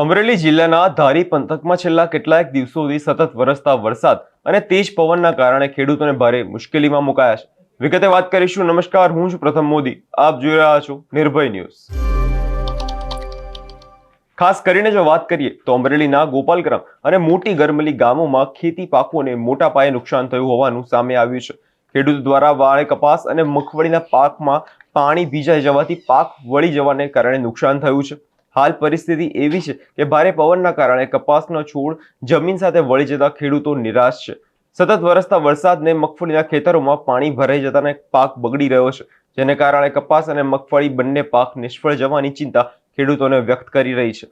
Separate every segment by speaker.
Speaker 1: અમરેલી જિલ્લાના ધારી પંથકમાં છેલ્લા કેટલાક દિવસોથી સતત વરસતા વરસાદ અને તેજ પવનના કારણે ખેડૂતોને ભારે મુશ્કેલીમાં મુકાયા છે. વિગતે વાત કરીશું. નમસ્કાર, હું છું પ્રથમ મોદી. આપ જોઈ રહ્યા છો નિર્ભય ન્યૂઝ. ખાસ કરીને જો વાત કરીએ તો અમરેલીના ગોપાલગ્રામ અને મોટી ગરમલી ગામોમાં ખેતી પાકોને મોટા પાયે નુકસાન થયું હોવાનું સામે આવ્યું છે. ખેડૂતો દ્વારા વાળે કપાસ અને મગફળીના પાકમાં પાણી ભીજાઈ જવાથી પાક વળી જવાને કારણે નુકસાન થયું છે. હાલ પરિસ્થિતિ એવી છે કે ભારે પવનના કારણે કપાસનો છોડ જમીન સાથે વળી જતા ખેડૂતો નિરાશ છે. સતત વરસતા વરસાદને મગફળીના ખેતરોમાં પાણી ભરાઈ જતાને પાક બગડી રહ્યો છે, જેને કારણે કપાસ અને મગફળી બંને પાક નિષ્ફળ જવાની ચિંતા ખેડૂતોને વ્યક્ત કરી રહી છે.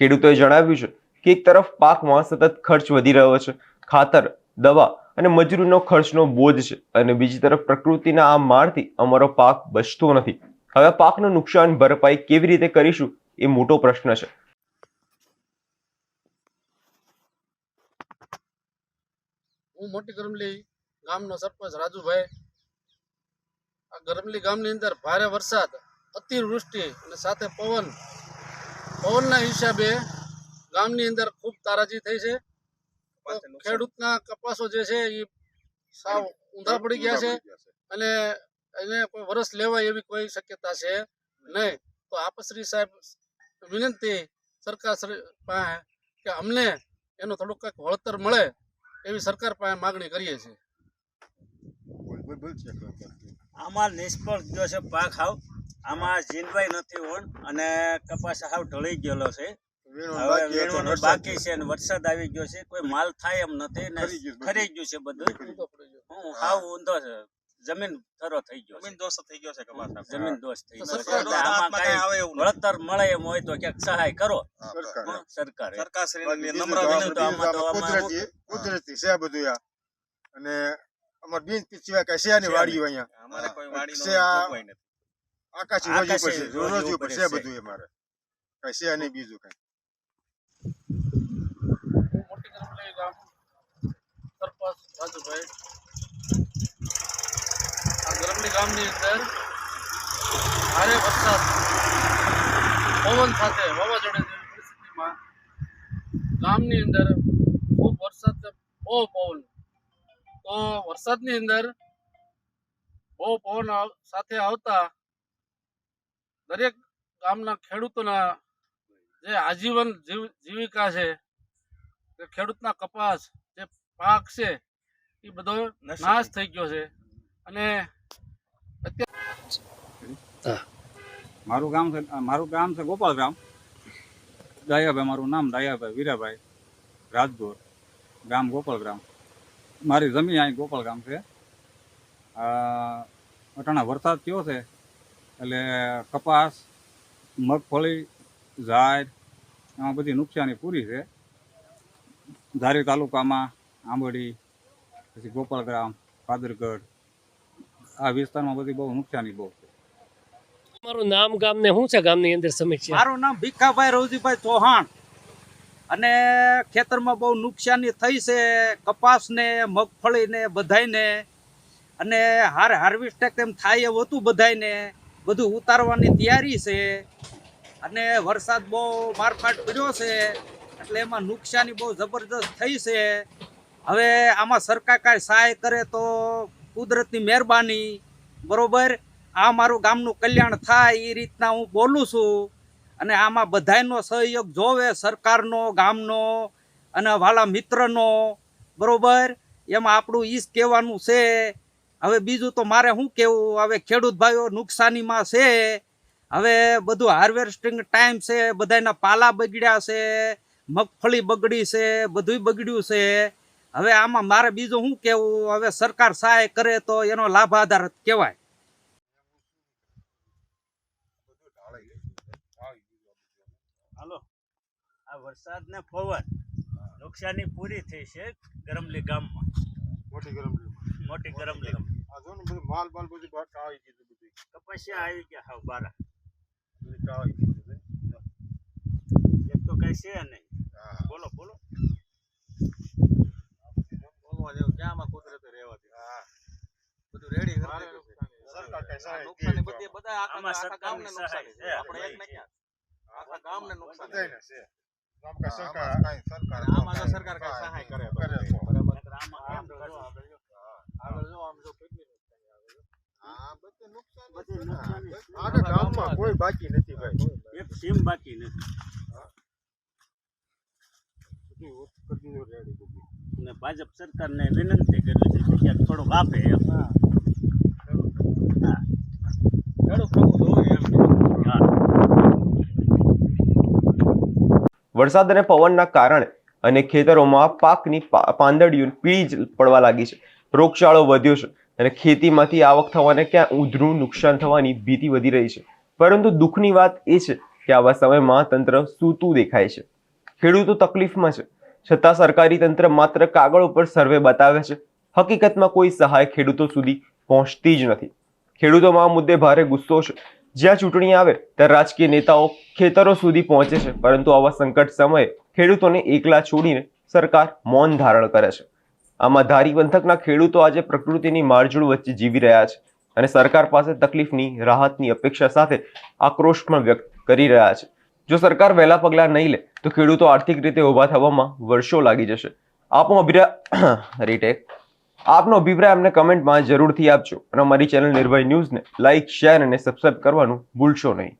Speaker 1: ખેડૂતોએ જણાવ્યું છે કે એક તરફ પાકમાં સતત ખર્ચ વધી રહ્યો છે, ખાતર, દવા અને મજૂરીનો ખર્ચનો બોજ છે અને બીજી તરફ પ્રકૃતિના આ મારથી અમારો પાક બચતો નથી. હવે પાકનું નુકસાન ભરપાઈ કેવી રીતે કરીશું એ મોટો પ્રશ્ન છે.
Speaker 2: હું મોટી ગરમલી ગામનો સરપંચ રાજુભાઈ. આ ગરમલી ગામની અંદર ભારે વરસાદ અતિવૃષ્ટિ અને સાથે પવન. પવનના હિસાબે ગામની અંદર ખૂબ તારાજી થઈ છે. ખેડૂતના કપાસો જે છે એ સાવ ઊંધા પડી ગયા છે. અને એને કોઈ વરસ લેવાય એવી કોઈ શક્યતા છે નહીં. તો આપશ્રી સાહેબ વિનંતી સરકાર પાસે કે અમને એનું થોડુંક કંઈક વળતર મળે એવી સરકાર પાસે માગણી કરીએ છીએ.
Speaker 3: આમાં નિષ્ફળ ગયો છે પાક હાવ. આમાં જીનવાઈ નથી હોણ અને કપાસ હાવ ઢળી ગયેલો છે. હવે બાકી છે અને વરસાદ આવી ગયો છે. કોઈ માલ થાય એમ નથી ખરી ગયું છે બધું. હાવ ઊંધો છે. જમીન થરો થઈ ગયો
Speaker 4: જમીન દોષ થઈ ગયો છે કપાસ
Speaker 3: જમીન દોષ થઈ ગયો છે. આમાં
Speaker 4: કઈ આવે એવું
Speaker 3: વળતર મળે એમ હોય તો ક્યાંક સહાય કરો.
Speaker 4: સરકાર.
Speaker 3: સરકાર.
Speaker 5: શ્રી
Speaker 4: નમ્ર
Speaker 3: વિનંતી. આમાં તો
Speaker 5: કુદરતી કુદરતી છે બધું આ. અને અમાર બીજ સિવાય કઈ છે ને વાડીઓ અહીંયા.
Speaker 4: અમારે કોઈ જોગવાઈ નથી.
Speaker 5: આકાશી રોજી
Speaker 3: આકાશી
Speaker 5: છે
Speaker 3: રોજ
Speaker 5: ઉપર છે. બધું અમારે કઈ છે નહીં બીજું કઈ.
Speaker 2: સરપંચ રાજુભાઈ ગામની અંદર ભારે વરસાદ પવન સાથે વાવાઝોડા જેવી પરિસ્થિતિમાં ગામની અંદર ખૂબ વરસાદ બહુ પવન. તો વરસાદની અંદર બહુ પવન સાથે આવતા દરેક ગામના ખેડૂતોના જે આજીવન જીવ જીવિકા છે ખેડૂતના કપાસ જે પાક છે એ બધો નાશ થઈ ગયો છે. અને
Speaker 6: મારું ગામ છે મારું ગામ છે ગોપાલ ગામ દયાભાઈ, મારું નામ દયાભાઈ, વીરાભાઈ રાજગોર, ગામ ગોપાલ ગ્રામ મારી જમીન અહીં ગોપાલ ગામ છે અટાણા વરસાદ થયો છે, એટલે કપાસ, મગફળી, ઝાડ એમાં બધી નુકસાની પૂરી છે. ધારી તાલુકામાં આંબડી, પછી ગોપાલ ગ્રામ પાદરગઢ આ વિસ્તારમાં બધી બહુ નુકસાની બહુ છે
Speaker 7: તમારું નામ ગામ ને શું છે ગામની અંદર સમસ્યા
Speaker 3: મારું નામ ભીખાભાઈ રવજીભાઈ ચૌહાણ. અને ખેતરમાં બહુ નુકસાની થઈ છે, કપાસને, મગફળીને બધાઈને અને હાર હાર્વેસ્ટેક એમ થાય એવું હતું બધાયને. બધું ઉતારવાની તૈયારી છે. અને વરસાદ બહુ મારફાટ પડ્યો છે, એટલે એમાં નુકસાની બહુ જબરદસ્ત થઈ છે. હવે આમાં સરકાર કાંઈ સહાય કરે તો કુદરતની મહેરબાની, બરોબર? આ મારું ગામનું કલ્યાણ થાય એ રીતના હું બોલું છું. અને આમાં બધાયનો સહયોગ જોવે, સરકારનો, ગામનો અને વાલા મિત્રનો. બરોબર? એમાં આપણું ઈ જ કહેવાનું છે. હવે બીજું તો મારે શું કહેવું? હવે ખેડૂત ભાઈઓ નુકસાનીમાં છે. હવે બધું હાર્વેસ્ટિંગ ટાઈમ છે, બધાયના પાલા બગડ્યા છે, મગફળી બગડી છે, બધુંય બગડ્યું છે. હવે આમાં મારે બીજું શું કહેવું? હવે સરકાર સહાય કરે તો એનો લાભ આધાર કહેવાય. હાલો. આ વરસાદ ને પવન નુકસાની પૂરી થઈ છે ગરમલી ગામમાં.
Speaker 5: મોટી ગરમલી.
Speaker 3: મોટી ગરમલી.
Speaker 5: આ જો ને બધું માલ બાલ બધું બહાર કાઢી દીધું બધું.
Speaker 3: કપાસિયા આવી ગયા હાવ બારા.
Speaker 5: બધું
Speaker 3: એક તો કઈ છે નહીં. બોલો બોલો.
Speaker 4: ભગવાન ક્યાં આમાં કુદરતે રહેવા
Speaker 5: હા.
Speaker 4: બધું રેડી કરી
Speaker 5: મારે
Speaker 4: દીધું છે.
Speaker 5: નુકસાની. સરકાર કઈ સહાય
Speaker 4: બધી બધા આખા ગામને નુકસાની. આપણે એક ક્યાં? આખા ગામને નુકસાની
Speaker 5: બધાયને છે. સરકાર
Speaker 4: સરકાર કાંઈ સહાય કરે
Speaker 5: કરે
Speaker 4: બરાબર. આમ જો આગળ જો. આમ જો કેટલી નુકસાની આવે છે.
Speaker 5: આખા ગામમાં કોઈ બાકી નથી ભાઈ.
Speaker 3: એક સીમ બાકી નથી. ભાજપ સરકારને વિનંતી કરી છે કે ક્યાંક થોડુંક આપે એમ.
Speaker 4: ખેડૂત પ્રભુ તો હોય એમ.
Speaker 3: હા
Speaker 1: વરસાદ અને પવનના કારણે અને ખેતરોમાં પાકની પાંદડીઓ પીળી પડવા લાગી છે. રોગચાળો વધ્યો છે અને ખેતીમાંથી આવક થવાને ક્યાં ઉધરું નુકસાન થવાની ભીતિ વધી રહી છે. પરંતુ દુઃખની વાત એ છે કે આવા સમયમાં તંત્ર સૂતું દેખાય છે. ખેડૂતો તકલીફમાં છે. છતાં સરકારી તંત્ર માત્ર કાગળ ઉપર સર્વે બતાવે છે. હકીકતમાં કોઈ સહાય ખેડૂતો સુધી પહોંચતી જ નથી. ખેડૂતોમાં આ મુદ્દે ભારે ગુસ્સો છે. જ્યાં ચૂંટણી આવે, ત્યાં રાજકીય નેતાઓ ખેતરો સુધી પહોંચે છે. પરંતુ આવા સંકટ સમયે ખેડૂતોને એકલા છોડીને સરકાર મૌન ધારણ કરે છે. આમાં ધારી પંથકના ખેડૂતો આજે પ્રકૃતિની મારઝૂડ વચ્ચે જીવી રહ્યા છે અને સરકાર પાસે તકલીફની, રાહતની અપેક્ષા સાથે આક્રોશ પણ વ્યક્ત કરી રહ્યા છે. જો સરકાર વહેલા પગલાં નહીં લે, તો ખેડૂતો આર્થિક રીતે ઊભા થવામાં વર્ષો લાગી જશે. આપનો અભિરા, રીટેક. આપનો અભિપ્રાય અમને કમેન્ટમાં જરૂરથી આપજો. અને અમારી ચેનલ નિર્ભય ન્યૂઝને લાઇક શેર અને સબસ્ક્રાઇબ કરવાનું ભૂલશો નહીં.